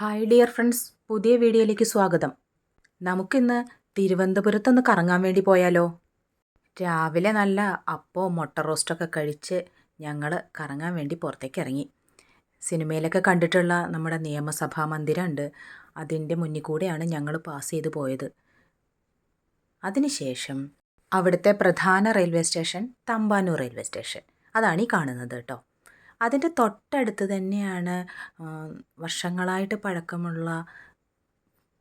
Hi dear friends പുതിയ വീഡിയോയിലേക്ക് സ്വാഗതം. നമുക്കിന്ന് തിരുവനന്തപുരത്തൊന്ന് കറങ്ങാൻ വേണ്ടി പോയാലോ? രാവിലെ നല്ല അപ്പോ മുട്ട റോസ്റ്റൊക്കെ കഴിച്ച് ഞങ്ങൾ കറങ്ങാൻ വേണ്ടി പുറത്തേക്ക് ഇറങ്ങി. സിനിമയിലൊക്കെ കണ്ടിട്ടുള്ള നമ്മുടെ നിയമസഭാ മന്ദിരമുണ്ട്. അതിന്റെ മുന്നിൽ കൂടെയാണ് ഞങ്ങൾ പാസ് ചെയ്ത് പോയത്. അതിനുശേഷം അവിടുത്തെ പ്രധാന railway station Thampanoor railway station അതാണ് ഈ കാണുന്നത് കേട്ടോ. അതിന്റെ തൊട്ടടുത്ത് തന്നെയാണ് വർഷങ്ങളായിട്ട് പഴക്കമുള്ള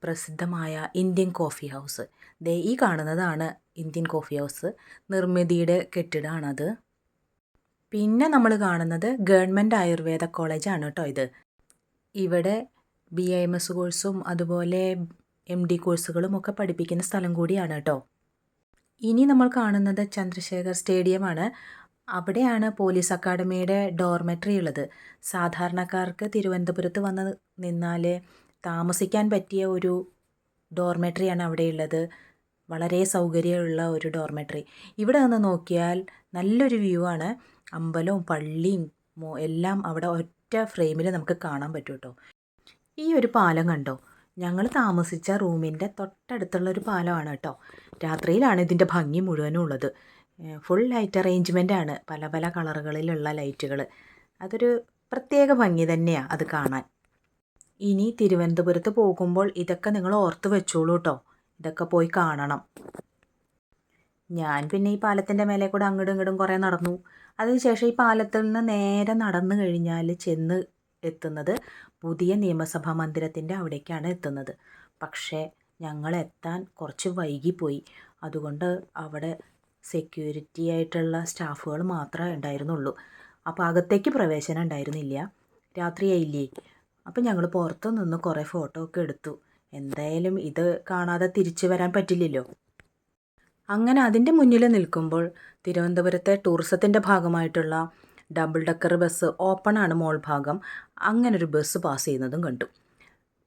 പ്രസിദ്ധമായ ഇന്ത്യൻ കോഫി ഹൗസ്. ദേ ഈ കാണുന്നതാണ് ഇന്ത്യൻ കോഫി ഹൗസ്. നിർമ്മിതിയുടെ കെട്ടിടമാണത് പിന്നെ നമ്മൾ കാണുന്നത് ഗവൺമെന്റ് ആയുർവേദ കോളേജാണ് കേട്ടോ ഇത്. ഇവിടെ ബി ഐ എം എസ് കോഴ്സും അതുപോലെ എം ഡി കോഴ്സുകളും ഒക്കെ പഠിപ്പിക്കുന്ന സ്ഥലം കൂടിയാണ് കേട്ടോ. ഇനി നമ്മൾ കാണുന്നത് ചന്ദ്രശേഖർ സ്റ്റേഡിയമാണ്. അവിടെയാണ് പോലീസ് അക്കാഡമിയുടെ ഡോർമെട്രി ഉള്ളത്. സാധാരണക്കാർക്ക് തിരുവനന്തപുരത്ത് വന്ന് നിന്നാൽ താമസിക്കാൻ പറ്റിയ ഒരു ഡോർമെട്രിയാണ് അവിടെയുള്ളത് വളരെ സൗകര്യമുള്ള ഒരു ഡോർമെട്രി. ഇവിടെ നിന്ന് നോക്കിയാൽ നല്ലൊരു വ്യൂ ആണ്. അമ്പലവും പള്ളിയും എല്ലാം അവിടെ ഒറ്റ ഫ്രെയിമിൽ നമുക്ക് കാണാൻ പറ്റും കേട്ടോ ഈ ഒരു പാലം കണ്ടോ? ഞങ്ങൾ താമസിച്ച റൂമിന്റെ തൊട്ടടുത്തുള്ള ഒരു പാലമാണ് കേട്ടോ. രാത്രിയിലാണ് ഇതിന്റെ ഭംഗി മുഴുവനും ഉള്ളത്. ഫുൾ ലൈറ്റ് അറേഞ്ച്മെന്റ് ആണ് പല പല കളറുകളിലുള്ള ലൈറ്റുകൾ അതൊരു പ്രത്യേക ഭംഗി തന്നെയാണ് അത് കാണാൻ. ഇനി തിരുവനന്തപുരത്ത് പോകുമ്പോൾ ഇതൊക്കെ നിങ്ങൾ ഓർത്ത് വെച്ചോളൂ കേട്ടോ ഇതൊക്കെ പോയി കാണണം. ഞാൻ പിന്നെ ഈ പാലത്തിന്റെ മേലെ കൂടെ അങ്ങോട്ടും ഇങ്ങോട്ടും കുറേ നടന്നു. അതിനുശേഷം ഈ പാലത്തിൽ നിന്ന് നേരെ നടന്നു കഴിഞ്ഞാൽ ചെന്ന് എത്തുന്നത് പുതിയ നിയമസഭാ മന്ദിരത്തിന്റെ അവിടേക്കാണ് എത്തുന്നത്. പക്ഷേ ഞങ്ങൾ എത്താൻ കുറച്ച് വൈകിപ്പോയി. അതുകൊണ്ട് അവിടെ സെക്യൂരിറ്റി ആയിട്ടുള്ള സ്റ്റാഫുകൾ മാത്രമേ ഉണ്ടായിരുന്നുള്ളൂ. അപ്പോൾ അകത്തേക്ക് പ്രവേശനം ഉണ്ടായിരുന്നില്ല. രാത്രിയായില്ലേ? അപ്പോൾ ഞങ്ങൾ പുറത്തു നിന്ന് കുറേ ഫോട്ടോ ഒക്കെ എടുത്തു. എന്തായാലും ഇത് കാണാതെ തിരിച്ചു വരാൻ പറ്റില്ലല്ലോ. അങ്ങനെ അതിന്റെ മുന്നിൽ നിൽക്കുമ്പോൾ തിരുവനന്തപുരത്തെ ടൂറിസത്തിന്റെ ഭാഗമായിട്ടുള്ള ഡബിൾ ഡക്കർ ബസ് ഓപ്പണാണ് മോൾ ഭാഗം. അങ്ങനൊരു ബസ് പാസ് ചെയ്യുന്നതും കണ്ടു.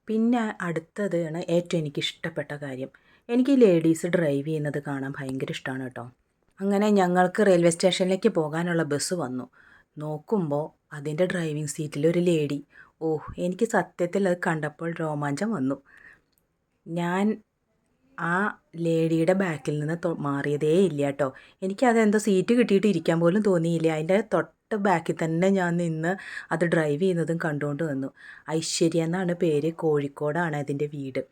പിന്നെ അടുത്തതാണ് ഏറ്റവും എനിക്ക് ഇഷ്ടപ്പെട്ട കാര്യം. എനിക്ക് ലേഡീസ് ഡ്രൈവ് ചെയ്യുന്നത് കാണാൻ ഭയങ്കര ഇഷ്ടമാണ് കേട്ടോ. അങ്ങനെ ഞങ്ങൾക്ക് റെയിൽവേ സ്റ്റേഷനിലേക്ക് പോകാനുള്ള ബസ് വന്നു. നോക്കുമ്പോൾ അതിന്റെ ഡ്രൈവിംഗ് സീറ്റിൽ ഒരു ലേഡി. ഓ എനിക്ക് സത്യത്തിൽ അത് കണ്ടപ്പോൾ രോമാഞ്ചം വന്നു. ഞാൻ ആ ലേഡിയുടെ ബാക്കിൽ നിന്ന് മാറിയതേ ഇല്ല കേട്ടോ എനിക്കതെന്തോ സീറ്റ് കിട്ടിയിട്ട് ഇരിക്കാൻ പോലും തോന്നിയില്ല. അതിന്റെ തൊട്ട് ബാക്കിൽ തന്നെ ഞാൻ നിന്ന് അത് ഡ്രൈവ് ചെയ്യുന്നതും കണ്ടുകൊണ്ട് വന്നു. ഐശ്വര്യ എന്നാണ് പേര്. കോഴിക്കോടാണ് അതിന്റെ വീട്.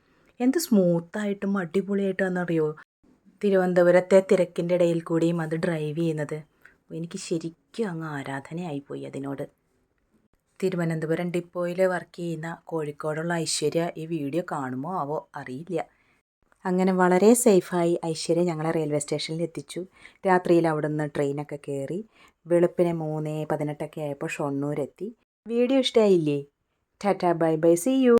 എന്ത് സ്മൂത്തായിട്ടും അടിപൊളിയായിട്ടും എന്നറിയോ തിരുവനന്തപുരത്തെ തിരക്കിന്റെ ഇടയിൽ കൂടിയും അത് ഡ്രൈവ് ചെയ്യുന്നത്. എനിക്ക് ശരിക്കും അങ്ങ് ആരാധനയായിപ്പോയി അതിനോട്. തിരുവനന്തപുരം ഡിപ്പോയിൽ വർക്ക് ചെയ്യുന്ന കോഴിക്കോടുള്ള ഐശ്വര്യ ഈ വീഡിയോ കാണുമോ ആവോ അറിയില്ല. അങ്ങനെ വളരെ സേഫായി ഐശ്വര്യ ഞങ്ങളെ റെയിൽവേ സ്റ്റേഷനിൽ എത്തിച്ചു. രാത്രിയിൽ അവിടെ നിന്ന് ട്രെയിനൊക്കെ കയറി വെളുപ്പിനെ മൂന്ന് പതിനെട്ടൊക്കെ ആയപ്പോൾ ഷൊണ്ണൂരെത്തി. Video ഇഷ്ടമായില്ലേ tata bye bye see you